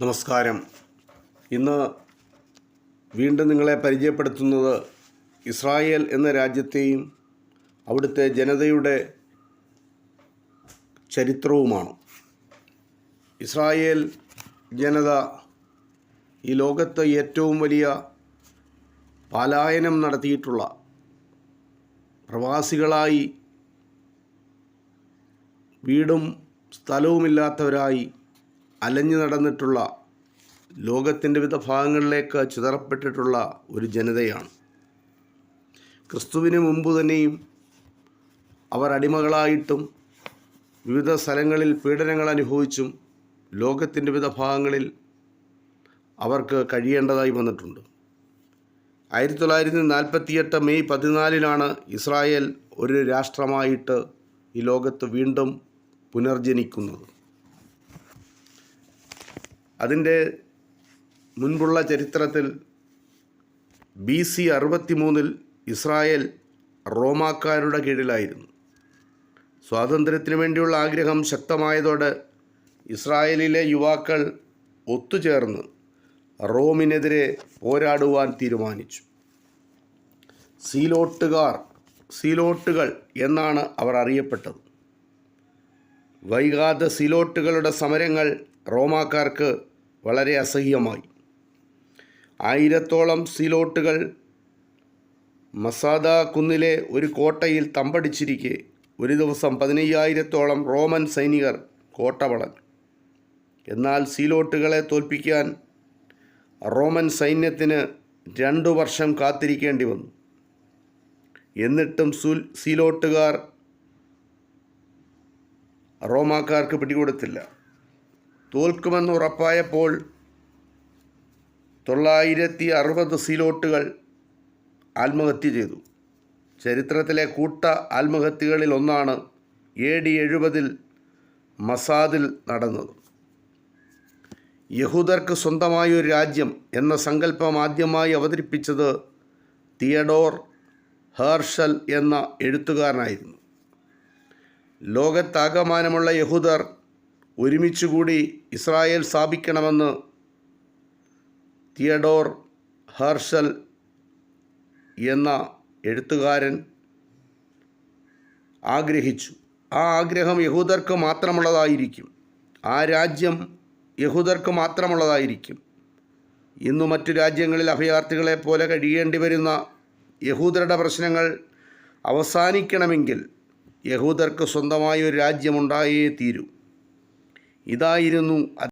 നമസ്കാരം. ഇന്ന് വീണ്ടും നിങ്ങളെ പരിചയപ്പെടുത്തുന്നത് ഇസ്രായേൽ എന്ന രാജ്യത്തെയും അവിടുത്തെ ജനതയുടെ ചരിത്രവുമാണ്. ഇസ്രായേൽ ജനത ഈ ലോകത്ത് ഏറ്റവും വലിയ പലായനം നടത്തിയിട്ടുള്ള പ്രവാസികളായി വീടും സ്ഥലവുമില്ലാത്തവരായി അലഞ്ഞു നടന്നിട്ടുള്ള ലോകത്തിന്റെ വിവിധ ഭാഗങ്ങളിലേക്ക് ചിതറപ്പെട്ടിട്ടുള്ള ഒരു ജനതയാണ്. ക്രിസ്തുവിന് മുമ്പ് തന്നെയും അവർ അടിമകളായിട്ടും വിവിധ സ്ഥലങ്ങളിൽ പീഡനങ്ങൾ അനുഭവിച്ചും ലോകത്തിന്റെ വിവിധ ഭാഗങ്ങളിൽ അവർക്ക് കഴിയേണ്ടതായി വന്നിട്ടുണ്ട്. ആയിരത്തി തൊള്ളായിരത്തി നാൽപ്പത്തിയെട്ട് മെയ് പതിനാലിനാണ് ഇസ്രായേൽ ഒരു രാഷ്ട്രമായിട്ട് ഈ ലോകത്ത് വീണ്ടും പുനർജനിക്കുന്നത്. അതിന്റെ മുൻപുള്ള ചരിത്രത്തിൽ ബി സി അറുപത്തി മൂന്നിൽ ഇസ്രായേൽ റോമാക്കാരുടെ കീഴിലായിരുന്നു. സ്വാതന്ത്ര്യത്തിന് വേണ്ടിയുള്ള ആഗ്രഹം ശക്തമായതോടെ ഇസ്രായേലിലെ യുവാക്കൾ ഒത്തുചേർന്ന് റോമിനെതിരെ പോരാടുവാൻ തീരുമാനിച്ചു. സീലോട്ടുകാർ സീലോട്ടുകൾ എന്നാണ് അവർ അറിയപ്പെട്ടത്. വൈകാതെ സീലോട്ടുകളുടെ സമരങ്ങൾ റോമാക്കാർക്ക് വളരെ അസഹ്യമായി. ആയിരത്തോളം സീലോട്ടുകൾ മസാദ കുന്നിലെ ഒരു കോട്ടയിൽ തമ്പടിച്ചിരിക്കെ ഒരു ദിവസം പതിനയ്യായിരത്തോളം റോമൻ സൈനികർ കോട്ട വളഞ്ഞു. എന്നാൽ സീലോട്ടുകളെ തോൽപ്പിക്കാൻ റോമൻ സൈന്യത്തിന് രണ്ടു വർഷം കാത്തിരിക്കേണ്ടി വന്നു. എന്നിട്ടും സുൽ സീലോട്ടുകാർ റോമാക്കാർക്ക് പിടികൊടുത്തില്ല. തോൽക്കുമെന്ന് ഉറപ്പായപ്പോൾ തൊള്ളായിരത്തി അറുപത് സീലോട്ടുകൾ ആത്മഹത്യ ചെയ്തു. ചരിത്രത്തിലെ കൂട്ട ആത്മഹത്യകളിൽ ഒന്നാണ് എ ഡി എഴുപതിൽ മസാദിൽ നടന്നത്. യഹൂദർക്ക് സ്വന്തമായ ഒരു രാജ്യം എന്ന സങ്കല്പം ആദ്യമായി അവതരിപ്പിച്ചത് തിയഡോർ ഹേർഷൽ എന്ന എഴുത്തുകാരനായിരുന്നു. ലോകത്താകമാനമുള്ള യഹൂദർ ഒരുമിച്ചുകൂടി ഇസ്രായേൽ സ്ഥാപിക്കണമെന്ന് തിയഡോർ ഹർഷൽ എന്ന എഴുത്തുകാരൻ ആഗ്രഹിച്ചു. ആ ആഗ്രഹം യഹൂദർക്ക് മാത്രമുള്ളതായിരിക്കും. ആ രാജ്യം യഹൂദർക്ക് മാത്രമുള്ളതായിരിക്കും. ഇന്നു മറ്റു രാജ്യങ്ങളിൽ അഭയാർത്ഥികളെ പോലെ കഴിയേണ്ടി വരുന്ന യഹൂദരുടെ പ്രശ്നങ്ങൾ അവസാനിക്കണമെങ്കിൽ യഹൂദർക്ക് സ്വന്തമായ ഒരു രാജ്യമുണ്ടായേ തീരൂ. ഇതായിരുന്നു